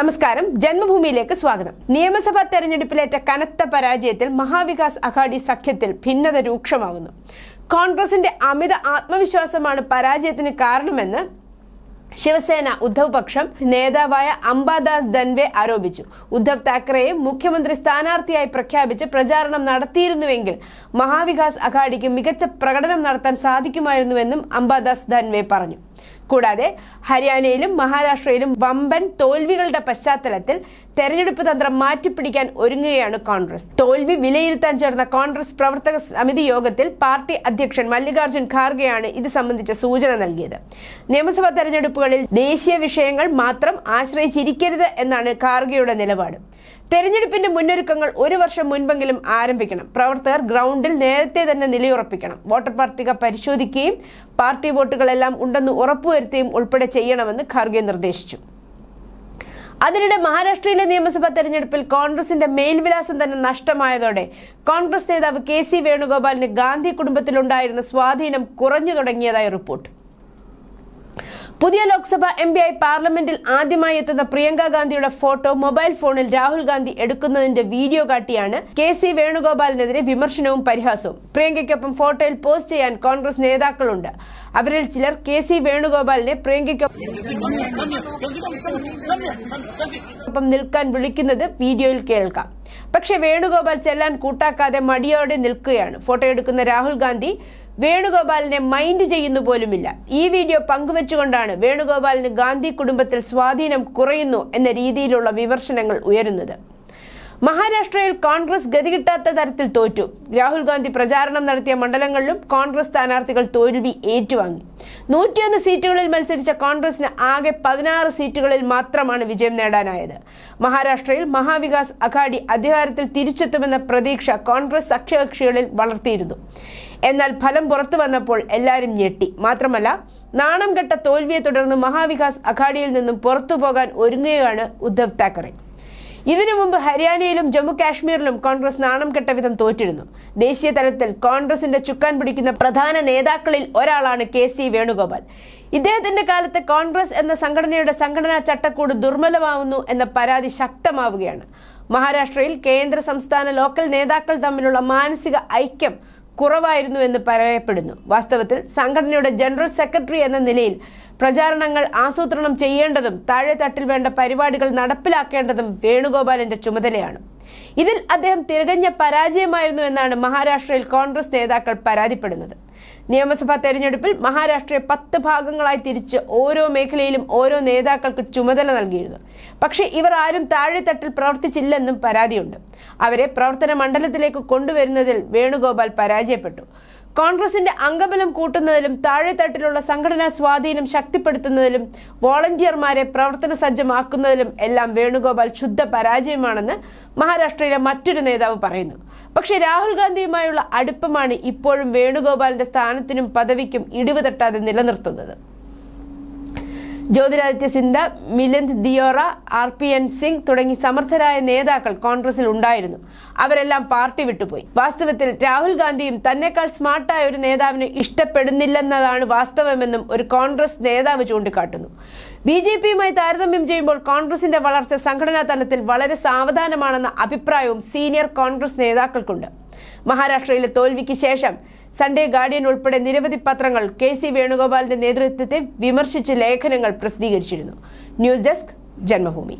നമസ്കാരം. ജന്മഭൂമിയിലേക്ക് സ്വാഗതം. നിയമസഭാ തെരഞ്ഞെടുപ്പിലേറ്റ കനത്ത പരാജയത്തിൽ മഹാവികാസ് അഘാടി സഖ്യത്തിൽ ഭിന്നത രൂക്ഷമാകുന്നു. കോൺഗ്രസിന്റെ അമിത ആത്മവിശ്വാസമാണ് പരാജയത്തിന് കാരണമെന്ന് ശിവസേന ഉദ്ധവ് പക്ഷം നേതാവായ അംബാദാസ് ദൻവെ ആരോപിച്ചു. ഉദ്ധവ് താക്കറെയെ മുഖ്യമന്ത്രി സ്ഥാനാർത്ഥിയായി പ്രഖ്യാപിച്ച് പ്രചാരണം നടത്തിയിരുന്നുവെങ്കിൽ മഹാവികാസ് അഘാഡിക്ക് മികച്ച പ്രകടനം നടത്താൻ സാധിക്കുമായിരുന്നുവെന്നും അംബാദാസ് ദൻവെ പറഞ്ഞു. കൂടാതെ ഹരിയാനയിലും മഹാരാഷ്ട്രയിലും വമ്പൻ തോൽവികളുടെ പശ്ചാത്തലത്തിൽ തെരഞ്ഞെടുപ്പ് തന്ത്രം മാറ്റിപ്പിടിക്കാൻ ഒരുങ്ങുകയാണ് കോൺഗ്രസ്. തോൽവി വിലയിരുത്താൻ ചേർന്ന കോൺഗ്രസ് പ്രവർത്തക സമിതി യോഗത്തിൽ പാർട്ടി അധ്യക്ഷൻ മല്ലികാർജുൻ ഖാർഗെയാണ് ഇത് സംബന്ധിച്ച സൂചന നൽകിയത്. നിയമസഭാ തെരഞ്ഞെടുപ്പുകളിൽ ദേശീയ വിഷയങ്ങൾ മാത്രം ആശ്രയിച്ചിരിക്കരുത് എന്നാണ് ഖാർഗെയുടെ നിലപാട്. തെരഞ്ഞെടുപ്പിന്റെ മുന്നൊരുക്കങ്ങൾ ഒരു വർഷം മുൻപെങ്കിലും ആരംഭിക്കണം. പ്രവർത്തകർ ഗ്രൗണ്ടിൽ നേരത്തെ തന്നെ നിലയുറപ്പിക്കണം വോട്ടർ പട്ടിക പരിശോധിക്കുകയും പാർട്ടി വോട്ടുകളെല്ലാം ഉണ്ടെന്ന് ഉറപ്പുവരുത്തുകയും ഉൾപ്പെടെ ചെയ്യണമെന്ന് ഖാർഗെ നിർദ്ദേശിച്ചു. അതിനിടെ മഹാരാഷ്ട്രയിലെ നിയമസഭാ തെരഞ്ഞെടുപ്പിൽ കോൺഗ്രസിന്റെ മേൽവിലാസം തന്നെ നഷ്ടമായതോടെ കോൺഗ്രസ് നേതാവ് കെ സി വേണുഗോപാലിന് ഗാന്ധി കുടുംബത്തിലുണ്ടായിരുന്ന സ്വാധീനം കുറഞ്ഞു തുടങ്ങിയതായി റിപ്പോർട്ട്. പുതിയ ലോക്സഭ എം ആയി പാർലമെന്റിൽ ആദ്യമായി എത്തുന്ന പ്രിയങ്ക ഗാന്ധിയുടെ ഫോട്ടോ മൊബൈൽ ഫോണിൽ രാഹുൽ ഗാന്ധി എടുക്കുന്നതിന്റെ വീഡിയോ കാട്ടിയാണ് കെ സി വേണുഗോപാലിനെതിരെ വിമർശനവും പരിഹാസവും. പ്രിയങ്കയ്ക്കൊപ്പം ഫോട്ടോയിൽ പോസ്റ്റ് ചെയ്യാൻ കോൺഗ്രസ് നേതാക്കളുണ്ട്. അവരിൽ ചിലർ കെ സി വേണുഗോപാലിനെ പ്രിയങ്കയ്ക്കൊപ്പം നിൽക്കാൻ വിളിക്കുന്നത് വീഡിയോയിൽ കേൾക്കാം. പക്ഷെ വേണുഗോപാൽ ചെല്ലാൻ കൂട്ടാക്കാതെ മടിയോടെ നിൽക്കുകയാണ്. ഫോട്ടോ എടുക്കുന്ന രാഹുൽ ഗാന്ധി വേണുഗോപാലിനെ മൈൻഡ് ചെയ്യുന്നു പോലുമില്ല. ഈ വീഡിയോ പങ്കുവെച്ചുകൊണ്ടാണ് വേണുഗോപാലിന് ഗാന്ധി കുടുംബത്തിൽ സ്വാധീനം കുറയുന്നു എന്ന രീതിയിലുള്ള വിമർശനങ്ങൾ ഉയരുന്നത്. മഹാരാഷ്ട്രയിൽ കോൺഗ്രസ് ഗതികിട്ടാത്ത തരത്തിൽ തോറ്റു. രാഹുൽ ഗാന്ധി പ്രചാരണം നടത്തിയ മണ്ഡലങ്ങളിലും കോൺഗ്രസ് സ്ഥാനാർത്ഥികൾ തോൽവി ഏറ്റുവാങ്ങി. നൂറ്റിയൊന്ന് സീറ്റുകളിൽ മത്സരിച്ച കോൺഗ്രസിന് ആകെ പതിനാറ് സീറ്റുകളിൽ മാത്രമാണ് വിജയം നേടാനായത്. മഹാരാഷ്ട്രയിൽ മഹാവികാസ് അഘാഡി അധികാരത്തിൽ തിരിച്ചെത്തുമെന്ന പ്രതീക്ഷ കോൺഗ്രസ് സഖ്യകക്ഷികളിൽ വളർത്തിയിരുന്നു. എന്നാൽ ഫലം പുറത്തു വന്നപ്പോൾ എല്ലാവരും ഞെട്ടി. മാത്രമല്ല നാണം കെട്ട തോൽവിയെ തുടർന്ന് മഹാവികാസ് അഘാഡിയിൽ നിന്നും പുറത്തു പോകാൻ ഒരുങ്ങുകയാണ് ഉദ്ധവ് താക്കറെ. ഇതിനു മുമ്പ് ഹരിയാനയിലും ജമ്മു കാശ്മീരിലും കോൺഗ്രസ് നാണം കെട്ട വിധം തോറ്റിരുന്നു. ദേശീയ തലത്തിൽ കോൺഗ്രസിന്റെ ചുക്കാൻ പിടിക്കുന്ന പ്രധാന നേതാക്കളിൽ ഒരാളാണ് കെ സി വേണുഗോപാൽ. ഇദ്ദേഹത്തിന്റെ കാലത്ത് കോൺഗ്രസ് എന്ന സംഘടനയുടെ സംഘടനാ ചട്ടക്കൂട് ദുർബലമാവുന്നു എന്ന പരാതി ശക്തമാവുകയാണ്. മഹാരാഷ്ട്രയിൽ കേന്ദ്ര സംസ്ഥാന ലോക്കൽ നേതാക്കൾ തമ്മിലുള്ള മാനസിക ഐക്യം കുറവായിരുന്നു എന്ന് പറയപ്പെടുന്നു. വാസ്തവത്തിൽ സംഘടനയുടെ ജനറൽ സെക്രട്ടറി എന്ന നിലയിൽ പ്രചാരണങ്ങൾ ആസൂത്രണം ചെയ്യേണ്ടതും താഴെത്തട്ടിൽ വേണ്ട പരിപാടികൾ നടപ്പിലാക്കേണ്ടതും വേണുഗോപാലിന്റെ ചുമതലയാണ്. ഇതിൽ അദ്ദേഹം തിരകഞ്ഞ പരാജയമായിരുന്നു എന്നാണ് മഹാരാഷ്ട്രയിൽ കോൺഗ്രസ് നേതാക്കൾ പരാതിപ്പെടുന്നത്. നിയമസഭാ തെരഞ്ഞെടുപ്പിൽ മഹാരാഷ്ട്രയെ പത്ത് ഭാഗങ്ങളായി തിരിച്ച് ഓരോ മേഖലയിലും ഓരോ നേതാക്കൾക്ക് ചുമതല നൽകിയിരുന്നു. പക്ഷേ ഇവർ ആരും താഴെത്തട്ടിൽ പ്രവർത്തിച്ചില്ലെന്നും പരാതിയുണ്ട്. അവരെ പ്രവർത്തന മണ്ഡലത്തിലേക്ക് കൊണ്ടുവരുന്നതിൽ വേണുഗോപാൽ പരാജയപ്പെട്ടു. കോൺഗ്രസിന്റെ അംഗബലം കൂട്ടുന്നതിലും താഴെത്തട്ടിലുള്ള സംഘടനാ സ്വാധീനം ശക്തിപ്പെടുത്തുന്നതിലും വോളണ്ടിയർമാരെ പ്രവർത്തന സജ്ജമാക്കുന്നതിലും എല്ലാം വേണുഗോപാൽ ശുദ്ധ പരാജയമാണെന്ന് മഹാരാഷ്ട്രയിലെ മറ്റൊരു നേതാവ് പറയുന്നു. പക്ഷേ രാഹുൽ ഗാന്ധിയുമായുള്ള അടുപ്പമാണ് ഇപ്പോഴും വേണുഗോപാലിന്റെ സ്ഥാനത്തിനും പദവിക്കും ഇടിവ് തട്ടാതെ നിലനിർത്തുന്നത്. Jyotiraditya Scindia Milind Deora R P N Singh തുടങ്ങി സമർത്ഥരായ നേതാക്കൾ കോൺഗ്രസിൽ ഉണ്ടായിരുന്നു. അവരെല്ലാം പാർട്ടി വിട്ടുപോയി. വാസ്തവത്തിൽ രാഹുൽ ഗാന്ധിയും തന്നെക്കാൾ സ്മാർട്ടായ ഒരു നേതാവിനെ ഇഷ്ടപ്പെടുന്നില്ലെന്നതാണ് വാസ്തവമെന്നും ഒരു കോൺഗ്രസ് നേതാവ് ചൂണ്ടിക്കാട്ടുന്നു. ബി ജെ പിയുമായി താരതമ്യം ചെയ്യുമ്പോൾ കോൺഗ്രസിന്റെ വളർച്ച സംഘടനാ തലത്തിൽ വളരെ സാവധാനമാണെന്ന അഭിപ്രായവും സീനിയർ കോൺഗ്രസ് നേതാക്കൾക്കുണ്ട്. മഹാരാഷ്ട്രയിലെ തോൽവിക്ക് ശേഷം സൺഡേ ഗാർഡിയൻ ഉൾപ്പെടെ നിരവധി പത്രങ്ങൾ കെ സി വേണുഗോപാലിന്റെ നേതൃത്വത്തെ വിമർശിച്ച് ലേഖനങ്ങൾ പ്രസിദ്ധീകരിച്ചിരുന്നു. News desk Janmabhumi.